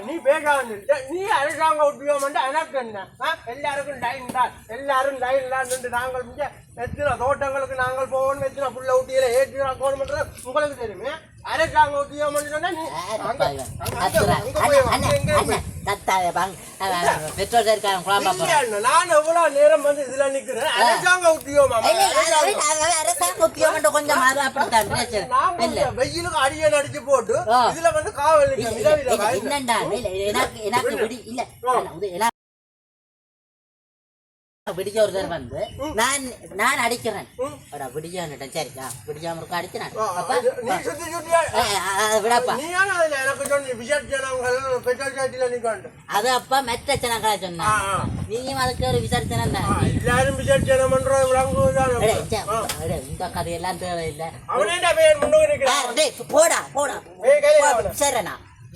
நீ பேசாம நீ அரசாங்க உத்தியோகம் எனக்கு என்ன? எல்லாருக்கும் லைன் தான் எல்லாரும் லைன் தான் நாங்கள் இங்க எத்தனை தோட்டங்களுக்கு நாங்கள் போகணும் எத்தனை புள்ள ஊட்டியில ஏற்றி போகணும்ன்றது உங்களுக்கு தெரியுமே? அரசாங்க உத்தியோகம் சொன்னா நீ பெட்ரோல் இருக்காங்க குழம்பா நான் எவ்வளவு நேரம் வந்து இதுல நிக்கிறேன் அரசாங்க உத்தியோகம் உத்தியோகம் கொஞ்சம் மாறு அப்படித்தான் பிரச்சனை இல்ல. வெயிலுக்கு போட்டு. இதுல வந்து காவல். என்னண்டா எனக்கு எனக்கு விடி. இல்ல எனக்கு விடிஞ்ச ஒருத்தர் வந்து நான் நான் அடிக்கிறேன். அடா விடிஞ்சான்னுட்டேன் சரிக்கா விடிஞ்சாம இருக்க அடிக்கிறேன் விடப்பா அது அப்ப மெத்த ஜனங்களா சொன்னா. நீயும் அதுக்கு ஒரு விசாரிச்சனம் தான் எல்லாரும் அடே, இந்த கதையெல்லாம் தேவையில்லை போடா போடா ஏய்,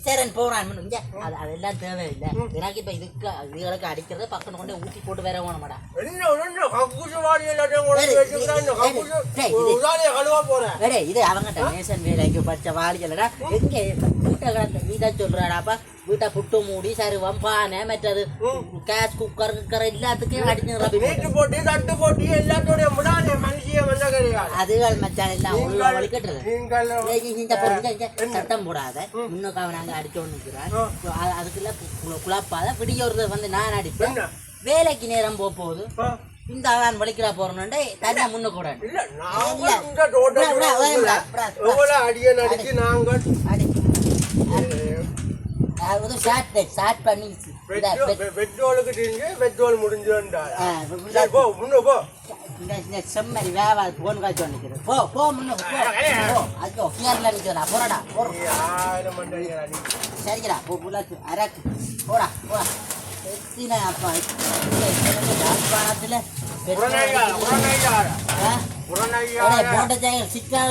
விசாரன் போறான் இங்க அது அதெல்லாம் தேவையில்லை எனக்கு இப்ப இதுக்கு இதுகளுக்கு அடிக்கிறது பக்கம் கொண்டு ஊட்டி போட்டு வேற ஒரு இது- அவங்ககிட்ட நேசன் வேலைக்கு படிச்ச வாடிகளடா எங்க வீட்டை கிடந்த வீட்டை சொல்றாடாப்பா வீட்டை புட்டு மூடி சருவம் பானை மற்றது கேஸ் குக்கர் குக்கர் எல்லாத்துக்கும் அடிச்சு ரபி நீட்டு போட்டி தட்டு போட்டி எல்லாத்தோடைய முடாதே மனுஷிய வந்த கிடையாது அதுகள் மச்சான் எல்லாம் உள்ள இங்க, சத்தம் போடாத முன்னுக்கு அவன் அடிச்சோன்னு அது- அதுக்குள்ள குழப்பாத பிடிக்க ஒருத்தர் வந்து நான் அடிப்பேன் வேலைக்கு நேரம் போக போகுது. இந்த அவன் வலிக்கிறா போறோம்னு தனியா முன்னுக்கு விடணும் இல்ல நாங்கள் அது ஷார்ட் ஷார்ட் பண்ணி இதா, பெ- பெட்ரோல் பெட்ரோலுக்கு தெரிஞ்சு பெட்ரோல் முடிஞ்சுண்டா போ முன்னு போ. இந்த செம்மறி வேவா போன் காய்ச்சி நிற்கிறது போ போ முன்னுக்கு போ. ஐயோ ஃபியர்ல நிற்கிறா போறடா சரிங்கடா போ புல்லாக்கு அரக்கு போடா போடா. எத்தின அப்பா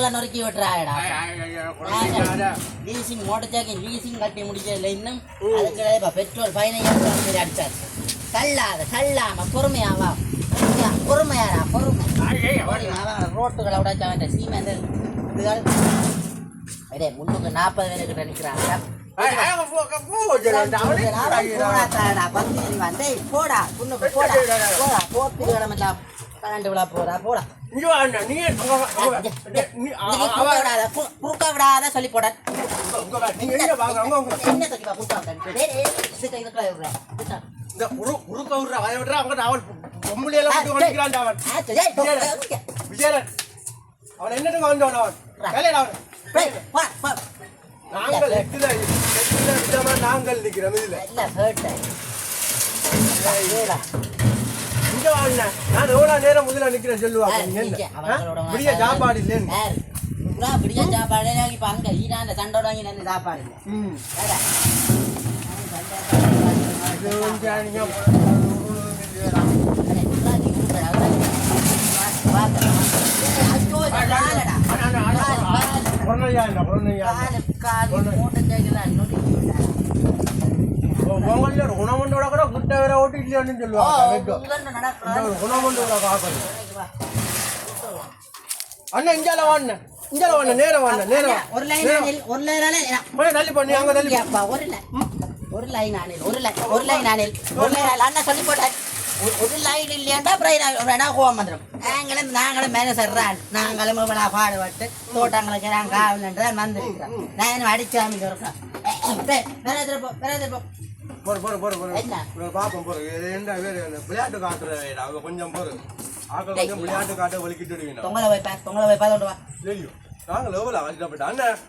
நொறுக்கி விட்டுறாடா லீசிங் மோட்டர் சைக்கிள் லீசிங் கட்டி முடிச்சதுல இன்னும். அதுக்கு இப்ப பெட்ரோல் பதினையாயிரம் அடிச்சாரு. தள்ளாத தள்ளாம பொறுமையாவா? பொறுமையா பொறுமையாடா பொறுமை. ரோட்டுகளை உடைச்ச வேண்டாம் சீமெண்ட் இதுகள். அடே முன்னுக்கு நாற்பது பேருக்கிட்ட நிக்கிறாங்க. போடா. பத்து வந்து போடா முன்னுக்கு போடா போடா. போட்டு கிளம்பலாம் கரண்ட் விழா போடா போடா. குறுக்க விடாத கு- குறுக்க விடாத சொல்லி போட. என்ன தக்கிப்பா குறுக்க விட்டேன் டேய், டேய், இதுக்கு இதுக்கு விடுறேன். இதுக்கு. ஆ, சரி, ஏய், போ, இங்க. அவன் என்னட்டு வந்தவன் அவன்? வேலையில அவன். நாங்கள் எட்டுல எட்டுல விதமா நாங்கள் நிக்கிறோம் இதுல. இங்க வாங்க. நான் எவ்வளவு நேரம் முதல்ல நிக்கிறேன் சொல்லுவாங்க? விடிய சாப்பாடு இல்லைன்னு. விடிய சாப்பாடு இப்ப அங்க ஈரான்ல சண்டோட வாங்கி நின்று சாப்பாடு இல்லை. ம். ஏடா. இது வந்து நீங்க அடே, புறா நீ கொடுக்குற, அவரை. வாங்க, வாங்க. ஏய், ஐயோ, இது காலடா. கால், கால். புறநையா என்ன புறநையா காலு, காலு, மூட்டை சைக்கிள் நொடி உங்கள குணமண்டோட கூட குட்ட வேற ஓட்டு இல்லையான்னு சொல்லுவாங்க குணமண்டோட காக்கணும். அண்ணா இஞ்சால வாண்ண இஞ்சால வாண்ண நேரம் வாண்ண நேரம். ஒரு லைன் ஒரு லைன் தள்ளி பண்ணி அங்க தள்ளி ஒரு லைன் ஒரு லைன் ஆனில், ஒரு லைன் ஒரு லைன் ஆனில், ஒரு லைன். அண்ணா சொல்லி போட்டார். ஒரு- லைன் இல்லையாண்டா அப்புறம் வேணா கோவம் வந்துடும் நாங்களும் நாங்களும் மேனேஜர் நாங்களும் இவ்வளோ பாடுபட்டு தோட்டங்களுக்கு நாங்கள் காவலன்றதான் வந்திருக்கிறோம் நான் அடிச்சாமி இருக்கோம் மேனேஜர் போ மேனேஜர் போ போரு போரு போரு போரு என்ன? இவ்வளவு பாப்போம் போரு இது என்ன வேறு விளையாட்டு காட்டுற வேடா அவங்க கொஞ்சம் போரு ஆக்கள் கொஞ்சம் விளையாட்டு காட்ட வலிக்கிட்டு விடுவீங்க தொங்கலை போய் பா தொங்கலை போய் பார்த்துட்டு வா. ஐயோ அண்ணன்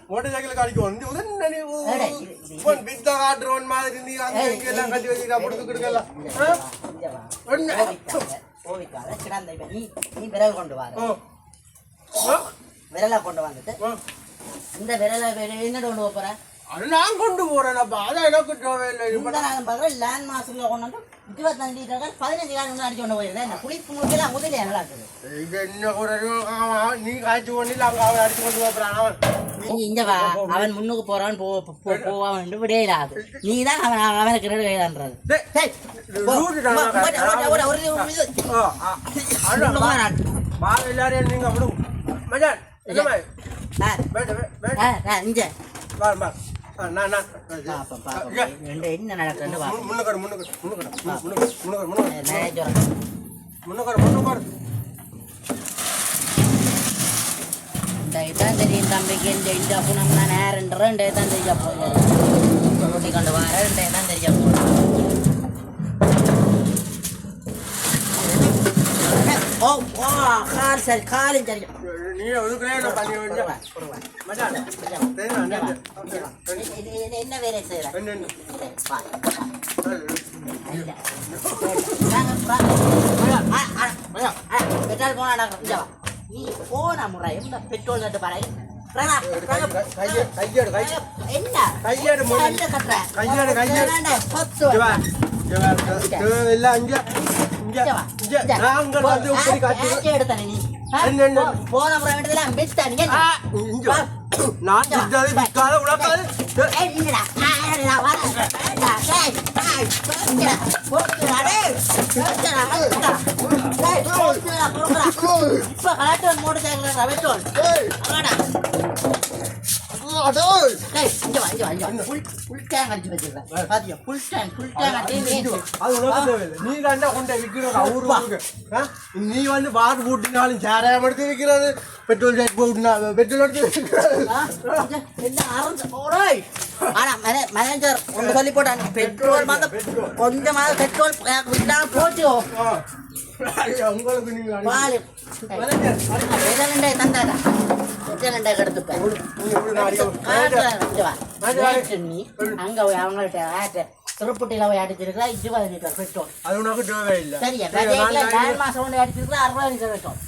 மோட்டர் சைக்கிள் காடிக்கணும் நீ உடனே நீ பித்த காட்டுறவன் மாதிரி நீ அங்க ஏய், இங்க எல்லாம் கட்டி வச்சுக்கிறா கொடுத்து கொடுக்கலாம் இங்க வா, இங்க வா. கோவிக்காத, கோவிக்காத, கிடந்த இவன். நீ நீ விரல் கொண்டு வா. விரலை கொண்டு வந்துட்டு இந்த விரலை என்ன கொண்டு போற? அது நான் கொண்டு போறேன்ப்பா. அதான் எனக்கு தேவையில்லை. இந்த லேண்ட் மாஸ்டர்ல கொண்டு வந்து இருபத்தஞ்சு லிட்டர்கள் பதினஞ்சு காலம் அடிச்சு கொண்டு போயிருந்தேன். என்ன குளிப்பு முழுக்கெல்லாம் முதலே நல்லா இருக்குது இது என்ன ஒரு நீ காய்ச்சி கொண்டு அவங்க அவன் அடிச்சு கொண்டு போறான். நீ இங்க வா. அவன் முன்னுக்கு போறான் போ போவான் விடையிலாது நீ தான் அவன் அவனுக்கு ரெண்டு கைதான்றது டேய், டேய், போ. ரூட்டு தானா போ, ஒரு- ஒரு- ஒரு- ஒரு- ஒரு இது. ஆ, ஆ. அண்ணா, முன்னுக்கு வா. போறான். வா எல்லாரையும் நீங்க இங்க. என்ன நடக்குதுன்னு மு- பாப்போம் முன்னுக்காரு முன்னுக்காரு முன்னுக்காரு முன்னுக்காரு முன்னுக்காரு. முன்னுக்காரு மேனேஜர் முன்னுக்காரு முன்னுக்காரு. இந்த இதான் தெரியும் தம்பிக்கு இந்த இந்த புனம் நான் ரெண்டே தான் கொண்டு வர ரெண்டே தான் ஓ ஓ கால் சரி காலும் சரி நீ ஒதுக்குறே நான் பண்ணி வேண்டிய மச்சான் தெரியும் அண்ணன் இது இது என்ன வேலை செய்யற என்ன என்ன பெட்ரோல் போனா நீ போன முறை பெட்ரோல் பாரு கையேடு கையேடு கையேடு கையேடு. இல்ல இங்க இங்க நாங்கள் வந்து காட்டி எடுத்தானே நீ? போன மிஸ்டானீங்க ஆ, இங்க. நான் டேய். போங்கடா போங்கடா இப்ப கலெக்டர் மோடு தேங்கடா பெட்ரோல் அடடா டேங்க் டேங்க் டேங்க் நீ வந்து வார் போட்டினாலும் சாராயம் எடுத்து விற்கிறது பெட்ரோல் சைட் போட்டுனா பெட்ரோல் எடுத்து மேனேஜர் ஒன்று சொல்லி போட்டான் பெட்ரோல் கொஞ்சமாக பெட்ரோல். போச்சு. பால். தந்தாடா கெடுத்துப்பேன் நீ அங்க போய் அவங்கள்ட்ட ஆட்ட திருப்பட்டியில போய் அடிச்சிருக்கா இருபது லிட்டர் பெட்ரோல். அது உனக்கு தேவையில்லை. சரியா? நாலு மாசம் கொண்டு அடிச்சிருக்கா அறுபது லிட்டர் பெட்ரோல்.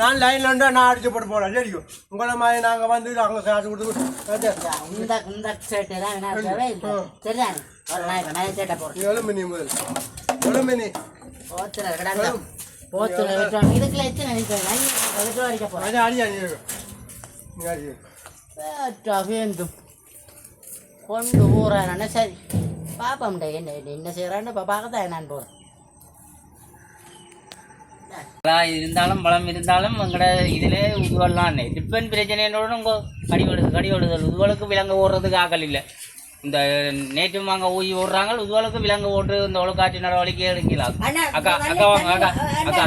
நான் லைன்ல இருந்தா நான் அடிச்சு போட்டு போறேன் தெரியும் உங்களை மாதிரி நாங்க வந்து அங்க காசு கொடுத்து இந்த இந்த சேட்டு தான் என்ன தேவை இல்லை. சரியா? ஒரு எவ்வளவு மினி முதல் மினி கிடந்த. போத்துல பெட்ரோல் இதுக்குள்ள எத்தனை நினைக்கிறேன் அது அடி பேட்டா வேண்டும் கொண்டு போறேன் சரி. பாப்போம்டா என்ன என்ன செய்யறான்னு பார்க்கத்தான் நான் போறேன். அதான் இருந்தாலும் பலம் இருந்தாலும் எங்கட இதுல உதுவெல்லாம் டிப்பன் பிரச்சனையோட உங்க கடிவடுது கடிவடுதல். உதுவலுக்கு விலங்கு ஓடுறதுக்கு ஆக்கல் இல்லை. இந்த நேற்று வாங்க ஊசி ஓடுறாங்க உதுவலுக்கு விலங்கு ஓட்டு இந்த ஒழுக்காட்சி நடவடிக்கை எடுக்கலாம் அக்கா அக்கா வாங்க அக்கா. அக்கா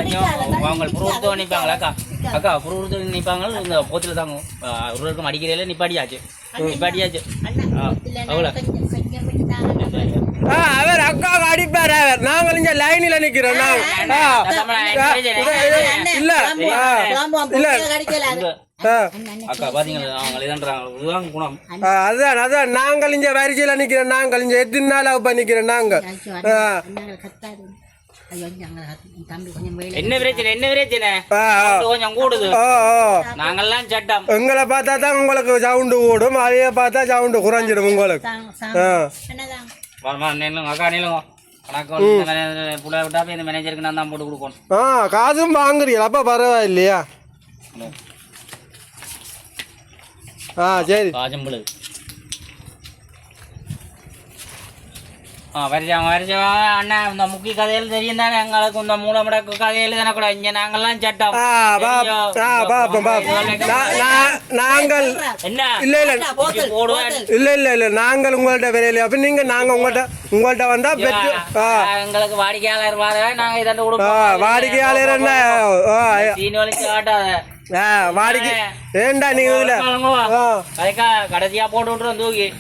அவங்க புருவத்துவம் நிற்பாங்களா அக்கா. அக்கா புருவத்துவம் நிற்பாங்க இந்த போத்தில் தாங்க. ஒருவருக்கும் அடிக்கிறதில்ல நிப்பாடியாச்சு நிப்பாடியாச்சு ஆ, அவ்வளோ. அவர் அக்காவுக்கு அடிப்பார் அவர். நாங்கள் இங்க லைன்ல நிக்கிறோம் இல்ல இல்ல அக்கா பாத்தீங்களா? குணம். அதான் அதான். நாங்கள் இங்க வரிசையில நிக்கிறோம். நாங்கள் இங்க எத்தனை நாள் அப்ப நிக்கிறோம் நாங்க என்ன பிரச்சனை என்ன பிரச்சனை? ஆ, ஆ. கொஞ்சம் கூடுது. ஓ ஓ நாங்கெல்லாம் சட்டம். எங்களை பார்த்தா தான் உங்களுக்கு சவுண்டு கூடும் அதைய பார்த்தா சவுண்டு குறைஞ்சிடும் உங்களுக்கு. அக்கா ஆ காசும் வாங்குறீங்களா? அப்போ பரவாயில்லையா? ஆ சரி. காஜம்பளு ஆ வரிஜாங்க வரிஜாங்க அண்ணா இந்த முக்கிய கதையில் தெரியும் தானே எங்களுக்கு இந்த மூலமுடக்கு கதையில் தானே கூட. இங்கே நாங்கெல்லாம் சட்டம். ஆ பா ஆ பாப்போம் பாப்போம். நா- நா- நாங்கள் என்ன? இல்ல இல்ல. இல்ல இல்ல இல்ல. நாங்கள் உங்கள்ட்ட விரையில. அப்ப நீங்க நாங்க உங்கள்ட்ட உங்கள்ட்ட வந்தா பெற்று எங்களுக்கு வாடிக்கையாளர் வர. நாங்க இதாண்டு கொடுப்போம். வாடிக்கையாளர் என்ன? சீனி வலிச்சு காட்டாத ஆ வாடிக்கை. ஏண்டா நீங்க இதுல? கடைசியா போட்டு விட்டுறோம் தூக்கி.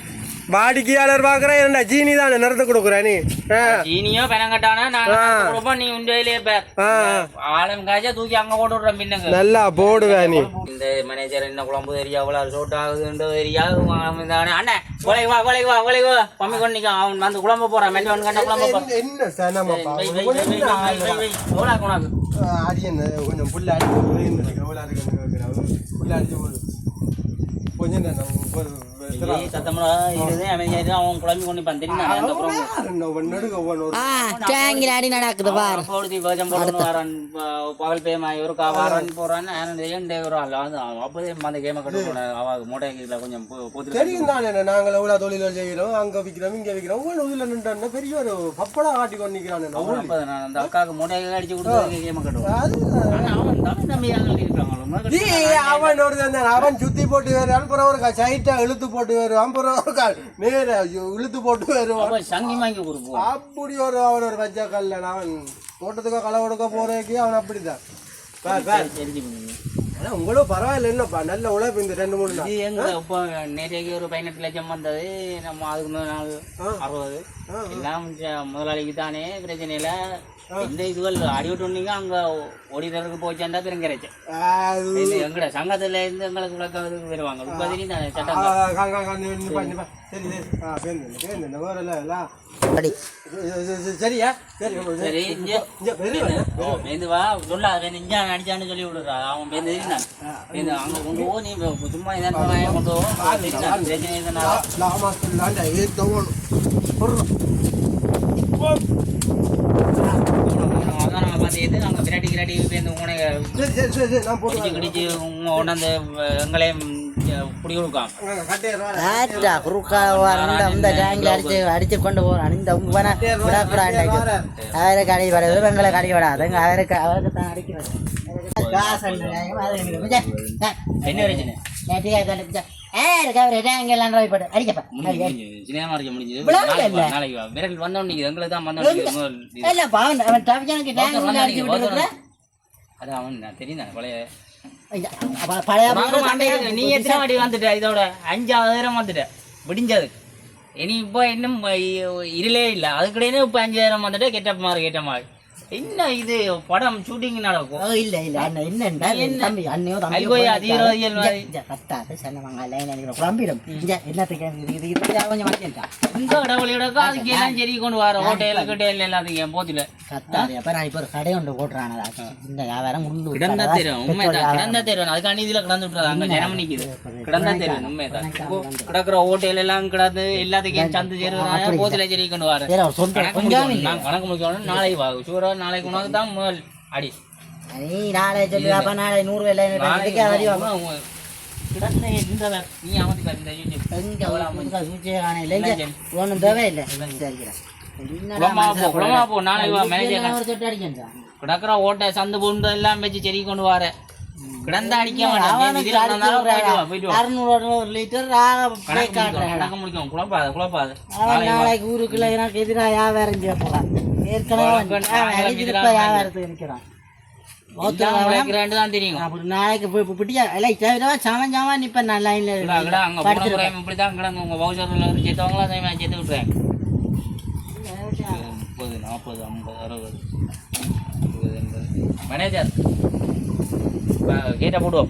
வாடிக்கையாளர் பாக்குறேன் ஏண்டா ஜீனி தானே நிறத்து கொடுக்குற நீ? நாங்க ஆ. கொடுப்போம் நீ உண்டையிலே பேர் ஆளும் காய்ச்சா தூக்கி அங்க போட்டு விடுறோம் பின்னுங்க. நல்லா போடுவே நீ. இந்த மேனேஜர் என்ன குழம்பு தெரியா அவ்வளவு சோட் ஆகுதுன்ற தெரியா அண்ணே கொலை வா கொலை வா கொலை வா. பம்மி கொண்டிக்க அவன் வந்து குழம்பு போறான் மெல்ல கண்ட குழம்பு போறான் என்ன சனமாப்பா அடி என்ன கொஞ்சம் புல்ல போடு இந்த எவ்வளோ இருக்கு புல்ல போடு கொஞ்சம் நம்ம பகல் பேமா இவருக்கா வாரான் போறான் நான் ஏன்டே ஒரு அப்போதே அந்த கேமை கட்டு போனேன் அவ மூட்டை கொஞ்சம் தெரியும் தானே நாங்கள் எவ்வளோ தொழில்கள் செய்கிறோம் அங்கே விற்கிறோம் இங்கே விற்கிறோம் இதில் பெரிய ஒரு பப்படா காட்டி கொண்டு நிற்கிறான் அந்த அக்காவுக்கு மூட்டை அடிச்சு கொடுத்து கேமை கட்டுவோம் அது அவன் தமிழ் தம்பி இருக்கிறாங்க நீ அவன் ஒரு தான். அவன் சுத்தி போட்டு வருவான். அப்புறம் ஒரு சைட்டா இழுத்து போட்டு வருவான். அப்புறம் ஒரு கா- நேர இழுத்து போட்டு வருவான். சங்கி வாங்கி கொடுப்போம் அப்படி ஒரு அவன் ஒரு வச்ச கல்ல அவன் தோட்டத்துக்கு களை கொடுக்க போறதுக்கு அவன் அப்படிதான் உங்களுக்கு பரவாயில்ல என்னப்பா நல்ல உழைப்பு இந்த ரெண்டு மூணு நாள் எங்க இப்போ நேற்றைக்கு ஒரு பதினெட்டு லட்சம் வந்தது நம்ம அதுக்கு முதல் நாள் அறுபது எல்லாம் முதலாளிக்கு தானே பிரச்சனை இல்லை இந்த இதுகள் அடிவிட்டு வந்தீங்க அங்க ஓடிதற்கு போச்சாண்டா இது எங்கட சங்கத்துல இருந்து எங்களுக்கு விளக்கம் வருவாங்க சட்டம் அடி சரியா? சரி சரி சரி இங்க இங்க. பெரிய ஓ மேந்து வா. சொல்லாத நெஞ்சா அடிச்சான்னு சொல்லி விடுறா. அவன் பேருந்து பேருந்து அங்க கொண்டு போ நீ சும்மா இதான் கொண்டு போ? தெரியும் பிரச்சனை நம்ம பார்த்து அங்க விராட்டி சரி நான் போட்டு கிடிச்சு கிடிச்சு உங்க உடனே எங்களையும் பிடி கொடுக்காம. அந்த அந்த அடிச்சு அடிச்சு கொண்டு போறான் இந்த அவரை கடை வர இவங்களை கடை விடாதுங்க அவருக்கு அவருக்கு தான் அடிக்க என்ன பிரச்சனை? நீ எத்தனை வாட்டி? வந்துட்ட? இதோட அஞ்சாயிரம் வந்துட்ட. விடிஞ்சது இனி இப்போ இன்னும் இருளே இல்லை. அதுக்கிடையே இப்போ அஞ்சாயிரம் வந்துட்டு கெட்ட மாதிரி கெட்ட மாதிரி என்ன இது? படம் ஷூட்டிங் நடக்கும் இல்ல இல்ல அண்ணன் என்னண்டா? தம்பி அண்ணையோ அது தம்பியோ போய் போய் அதிகரோதிகள் நிக்காத. இங்க, இங்க, கத்தாத சன்னவங்க லைன் அடிக்கிற குழம்பிடும் இங்க என்னத்துக்கு? இது இது இது கொஞ்சம் மாட்டேன்டா இந்த கடவுளோட அதுக்கு எல்லாம் சரி கொண்டு வர ஹோட்டல் கிட்டல் என் போத்துல. கத்தாது அப்ப நான் இப்ப ஒரு கடை ஒன்று போட்டுறானடா. இந்த வியாபாரம் உள்ளூர் கிடந்தா கடை, தெரியும். பெட்ரோல் உண்மைதான் வியாபாரம். கிடந்தா தெரியும். அதுக்காண்டி இதுல கிடந்து விட்டுறது. அங்க ஜனம் நிக்குது கிடந்தா தெரியும். உண்மைதான். கிடக்குற ஹோட்டல் எல்லாம் கிடந்து எல்லாத்துக்கும் சந்து சேருவாங்க போத்துல சரி கொண்டு வர. கணக்கு முடிக்கணும். நான் கணக்கு முடிக்கணும். நாளைக்கு வா. நாளைக்கு உனக்கு தான் முதல் அடி. நீ நாளை சொல்லி அப்ப நாளை நூறு வேலை இதுக்கே வே- நீ அவனுக்கு இந்த யூடியூப். எங்க ஒரு சூழ்ச்சியை காணையில இங்க ஒன்றும் தேவையில்லை சரிக்கிறேன் ஓட்டை சந்து பூண்டு எல்லாம் வச்சு செடி கொண்டு வர கிடந்தா அடிக்க. அறுநூறு ஒரு லிட்டர் கணக்கு முடிக்கும், குழப்பாத குழப்பாத அவன் நாளைக்கு ஊருக்குள்ள எனக்கு எதிராக வியாபாரம் செய்ய போறான் ஏற்கனவே வியாபாரத்துக்கு நிற்கிறான் தான் நாளைக்கு பிடிச்சா இல்லை தவிர சாமான் சாமான் நிற்பேன் நான் லைனில் கிடா, கிடா, அங்க புலம்புறாங்க, இப்படிதான் கிடந்து உங்க சேர்த்தவங்களா சேர்த்து விட்டுறேன் முப்பது நாற்பது ஐம்பது அறுபது và ghé ra vô đường